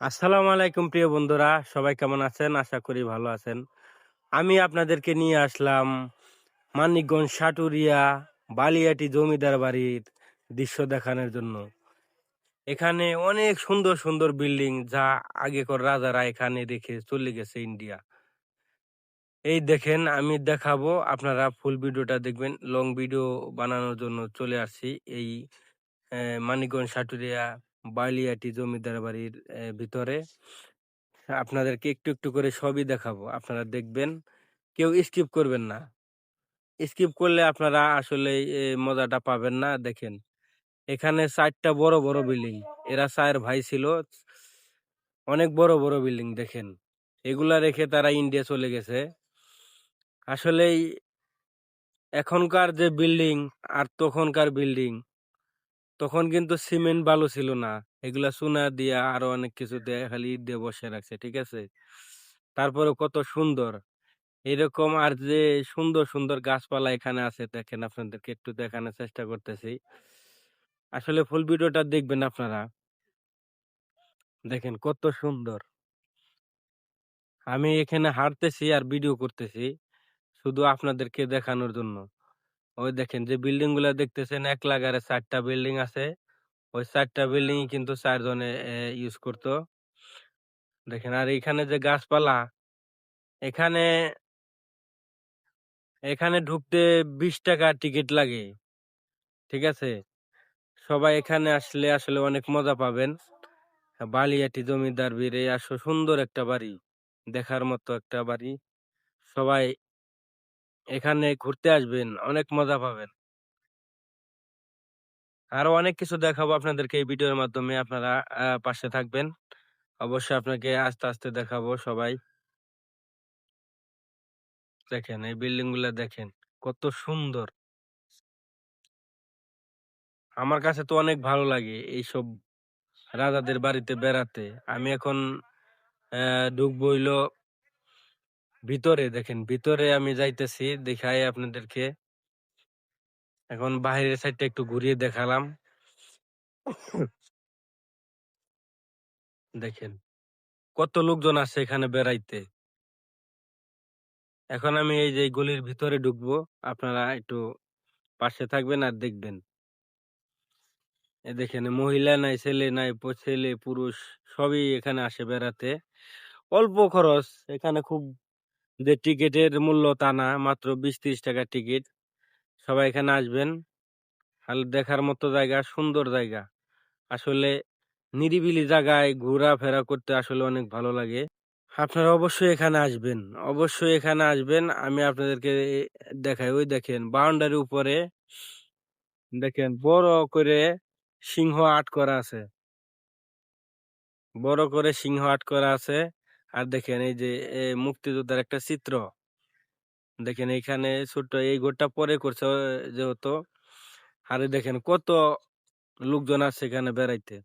আসসালামু আলাইকুম প্রিয় বন্ধুরা, সবাই কেমন আছেন? আশা করি ভালো আছেন। আমি আপনাদেরকে নিয়ে আসলাম মানিকগঞ্জ সাটুরিয়া বালিয়াটি জমিদার বাড়ির দৃশ্য দেখানোর জন্য। এখানে অনেক সুন্দর সুন্দর বিল্ডিং যা আগেকার রাজারা এখানে রেখে চলে গেছে ইন্ডিয়া। এই দেখেন, আমি দেখাবো, আপনারা ফুল ভিডিওটা দেখবেন। লং ভিডিও বানানোর জন্য চলে আসছি এই মানিকগঞ্জ সাটুরিয়া বালিয়াটি জমিদার বাড়ির ভিতরে। আপনাদেরকে একটু একটু করে সবই দেখাবো। আপনারা দেখবেন, কেউ স্কিপ করবেন না। স্কিপ করলে আপনারা আসলে মজাটা পাবেন না। দেখেন, এখানে চারটা বড় বড় বিল্ডিং। এরা চার ভাই ছিল। অনেক বড় বড় বিল্ডিং, দেখেন। এগুলা রেখে তারা ইন্ডিয়া চলে গেছে। আসলেই, এখনকার যে বিল্ডিং আর তখনকার বিল্ডিং তখন কিন্তু সিমেন্ট বালু ছিল না। এগুলা চুনা দিয়া আরও অনেক কিছু দিয়ে খালি ইট দিয়ে বসে রাখছে, ঠিক আছে? তারপরে কত সুন্দর। এরকম আর যে সুন্দর সুন্দর গাছপালা এখানে আছে, দেখেন আপনাদেরকে একটু দেখানোর চেষ্টা করতেছি। আসলে ফুল ভিডিওটা দেখবেন আপনারা। দেখেন কত সুন্দর। আমি এখানে হাঁটতেছি আর ভিডিও করতেছি, শুধু আপনাদেরকে দেখানোর জন্য। ওই দেখেন যে বিল্ডিংগুলা দেখতেছেন, এক লাগারে চারটা বিল্ডিং আছে। ওই চারটা বিল্ডিং কিন্তু চারজনে ইউজ করতো। দেখেন, আর এখানে যে গাছপালা, এখানে এখানে ঢুকতে বিশ টাকা টিকিট লাগে, ঠিক আছে? সবাই এখানে আসলে আসলে অনেক মজা পাবেন। বালিয়াটি জমিদার বীরে আসো সুন্দর একটা বাড়ি, দেখার মতো একটা বাড়ি। সবাই এখানে ঘুরতে আসবেন, অনেক মজা পাবেন। আরও অনেক কিছু দেখাবো আপনাদেরকে এই ভিডিওর মাধ্যমে। আপনারা পাশে থাকবেন। অবশ্যই আপনাকে আস্তে আস্তে দেখাবো সবাই। দেখেন, এই বিল্ডিংগুলা দেখেন, কত সুন্দর। আমার কাছে তো অনেক ভালো লাগে এইসব রাজাদের বাড়িতে বেড়াতে। আমি এখন ঢুকবো হইল ভিতরে দেখেন, ভিতরে আমি যাইতেছি, দেখাই আপনাদেরকে। এখন বাইরের সাইডটা একটু ঘুরিয়ে দেখালাম। দেখেন, কত লোকজন আছে এখানে বেড়াইতে। এখন আমি এই যে গলির ভিতরে ঢুকবো, আপনারা একটু পাশে থাকবেন আর দেখবেন। দেখেন, মহিলা নাই, ছেলে নাই ছেলে, পুরুষ, সবই এখানে আসে বেড়াতে। অল্প খরচ, এখানে খুব যে টিকিটের মূল্য তা না, মাত্র বিশ ত্রিশ টাকা টিকিট। সবাই এখানে আসবেন। আর দেখার মতো জায়গা, সুন্দর জায়গা। আসলে নিরিবিলি জায়গায় ঘোরাফেরা করতে আসলে অনেক ভালো লাগে। আপনারা অবশ্যই এখানে আসবেন। অবশ্যই এখানে আসবেন। আমি আপনাদেরকে দেখাই। ওই দেখেন বাউন্ডারির উপরে দেখেন, বড় করে সিংহ আট করা আছে। বড় করে সিংহ আট করা আছে। আর দেখেন এই যে মুক্তিযোদ্ধার একটা চিত্র। দেখেন এখানে ছোট্ট এই ঘরটা পরে করছে, যেহেতু। আরে দেখেন কত লোকজন আছে এখানে বেড়াইতে।